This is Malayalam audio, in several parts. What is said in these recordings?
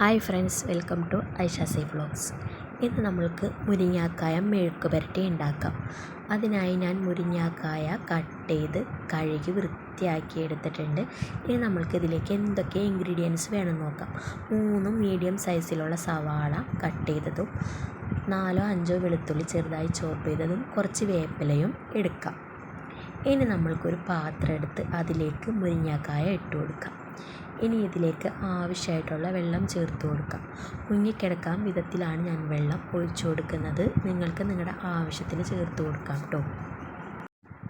Hi friends welcome to Aishas vlogs ഇന്ന് നമ്മൾക്ക് മുരിങ്ങാക്കായ മെഴുക്ക് പുരട്ടി ഉണ്ടാക്കാം. അതിനായി ഞാൻ മുരിങ്ങാക്കായ കട്ട് ചെയ്ത് കഴുകി വൃത്തിയാക്കി എടുത്തിട്ടുണ്ട്. ഇനി നമ്മൾക്ക് ഇതിലേക്ക് എന്തൊക്കെ ഇൻഗ്രീഡിയൻസ് വേണമെന്ന് നോക്കാം. മൂന്ന് മീഡിയം സൈസിലുള്ള സവാള കട്ട് ചെയ്തതും നാലോ അഞ്ചോ വെളുത്തുള്ളി ചെറുതായി ചോപ്പ് ചെയ്തതും കുറച്ച് വേപ്പിലയും എടുക്കാം. ഇനി നമ്മൾക്കൊരു പാത്രം എടുത്ത് അതിലേക്ക് മുരിങ്ങാക്കായ ഇട്ട് കൊടുക്കാം. ഇനി ഇതിലേക്ക് ആവശ്യമായിട്ടുള്ള വെള്ളം ചേർത്ത് കൊടുക്കാം. മുങ്ങിക്കിടക്കാൻ വിധത്തിലാണ് ഞാൻ വെള്ളം ഒഴിച്ചു കൊടുക്കുന്നത്. നിങ്ങൾക്ക് നിങ്ങളുടെ ആവശ്യത്തിന് ചേർത്ത് കൊടുക്കാം കേട്ടോ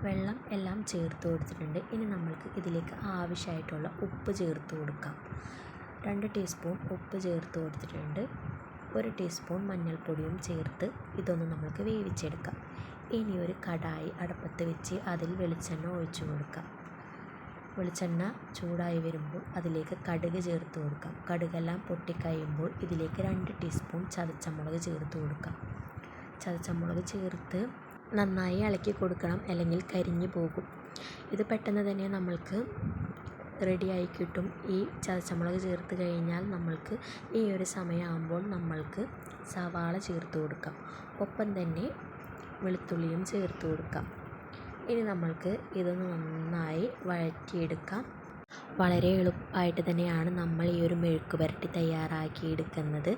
വെള്ളം എല്ലാം ചേർത്ത് കൊടുത്തിട്ടുണ്ട്. ഇനി നമ്മൾക്ക് ഇതിലേക്ക് ആവശ്യമായിട്ടുള്ള ഉപ്പ് ചേർത്ത് കൊടുക്കാം. രണ്ട് ടീസ്പൂൺ ഉപ്പ് ചേർത്ത് കൊടുത്തിട്ടുണ്ട്. ഒരു ടീസ്പൂൺ മഞ്ഞൾപ്പൊടിയും ചേർത്ത് ഇതൊന്ന് നമുക്ക് വേവിച്ചെടുക്കാം. ഇനി ഒരു കടായി അടുപ്പത്ത് വെച്ച് അതിൽ വെളിച്ചെണ്ണ ഒഴിച്ചു കൊടുക്കാം. വെളിച്ചെണ്ണ ചൂടായി വരുമ്പോൾ അതിലേക്ക് കടുക് ചേർത്ത് കൊടുക്കാം. കടുകെല്ലാം പൊട്ടിക്കഴിയുമ്പോൾ ഇതിലേക്ക് രണ്ട് ടീസ്പൂൺ ചതച്ചമുളക് ചേർത്ത് കൊടുക്കാം. ചതച്ചമുളക് ചേർത്ത് നന്നായി ഇളക്കി കൊടുക്കണം അല്ലെങ്കിൽ കരിഞ്ഞു പോകും. ഇത് പെട്ടെന്ന് തന്നെ നമ്മൾക്ക് റെഡിയായി കിട്ടും. ഈ ചതച്ചമുളക് ചേർത്ത് കഴിഞ്ഞാൽ നമ്മൾക്ക് ഈ ഒരു സമയമാകുമ്പോൾ നമ്മൾക്ക് സവാള ചേർത്ത് കൊടുക്കാം. ഒപ്പം തന്നെ വെളുത്തുള്ളിയും ചേർത്ത് കൊടുക്കാം. ഇനി നമ്മൾക്ക് ഇതൊന്ന് നന്നായി വഴറ്റിയെടുക്കാം. വളരെ എളുപ്പമായിട്ട് തന്നെയാണ് നമ്മൾ ഈ ഒരു മെഴുക്ക് പുരട്ടി തയ്യാറാക്കിയെടുക്കുന്നത്.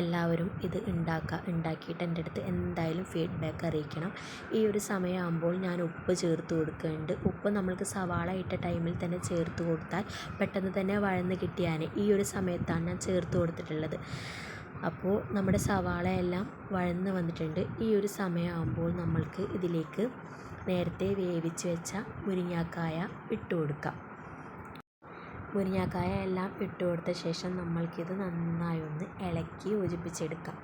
എല്ലാവരും ഇത് ഉണ്ടാക്കുക ഉണ്ടാക്കിയിട്ട് എന്റെ അടുത്ത് എന്തായാലും ഫീഡ്ബാക്ക് അറിയിക്കണം. ഈ ഒരു സമയമാകുമ്പോൾ ഞാൻ ഉപ്പ് ചേർത്ത് കൊടുക്കുന്നുണ്ട്. ഉപ്പ് നമ്മൾക്ക് സവാള ഇട്ട ടൈമിൽ തന്നെ ചേർത്ത് കൊടുത്താൽ പെട്ടെന്ന് തന്നെ വഴന്ന് കിട്ടിയാൽ ഈ ഒരു സമയത്താണ് ഞാൻ ചേർത്ത് കൊടുത്തിട്ടുള്ളത്. അപ്പോൾ നമ്മുടെ സവാള എല്ലാം വഴന്ന് വന്നിട്ടുണ്ട്. ഈ ഒരു സമയമാകുമ്പോൾ നമ്മൾക്ക് ഇതിലേക്ക് നേരത്തെ വേവിച്ച് വെച്ച മുരിങ്ങാക്കായ ഇട്ട് കൊടുക്കാം. മുരിങ്ങാക്കായ എല്ലാം ഇട്ട് കൊടുത്ത ശേഷം നമ്മൾക്കിത് നന്നായി ഒന്ന് ഇളക്കി യോജിപ്പിച്ചെടുക്കാം.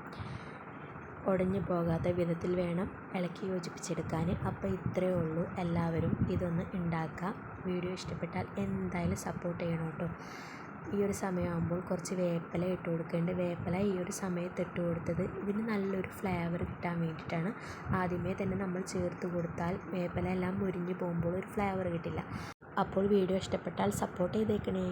ഉടഞ്ഞു പോകാത്ത വിധത്തിൽ വേണം ഇളക്കി യോജിപ്പിച്ചെടുക്കാൻ. അപ്പോൾ ഇത്രയേ ഉള്ളൂ. എല്ലാവരും ഇതൊന്ന് ഉണ്ടാക്കുക. വീഡിയോ ഇഷ്ടപ്പെട്ടാൽ എന്തായാലും സപ്പോർട്ട് ചെയ്യണം കേട്ടോ. ഈ ഒരു സമയമാകുമ്പോൾ കുറച്ച് വേപ്പില ഇട്ട് കൊടുക്കുന്നുണ്ട് വേപ്പില ഈ ഒരു സമയത്ത് ഇട്ട് കൊടുത്തത് ഇതിന് നല്ലൊരു ഫ്ലേവർ കിട്ടാൻ വേണ്ടിയിട്ടാണ്. ആദ്യമേ തന്നെ നമ്മൾ ചേർത്ത് കൊടുത്താൽ വേപ്പില എല്ലാം മുരിഞ്ഞ് പോകുമ്പോൾ ഒരു ഫ്ലേവർ കിട്ടില്ല. അപ്പോൾ വീഡിയോ ഇഷ്ടപ്പെട്ടാൽ സപ്പോർട്ട് ചെയ്തേക്കണേ.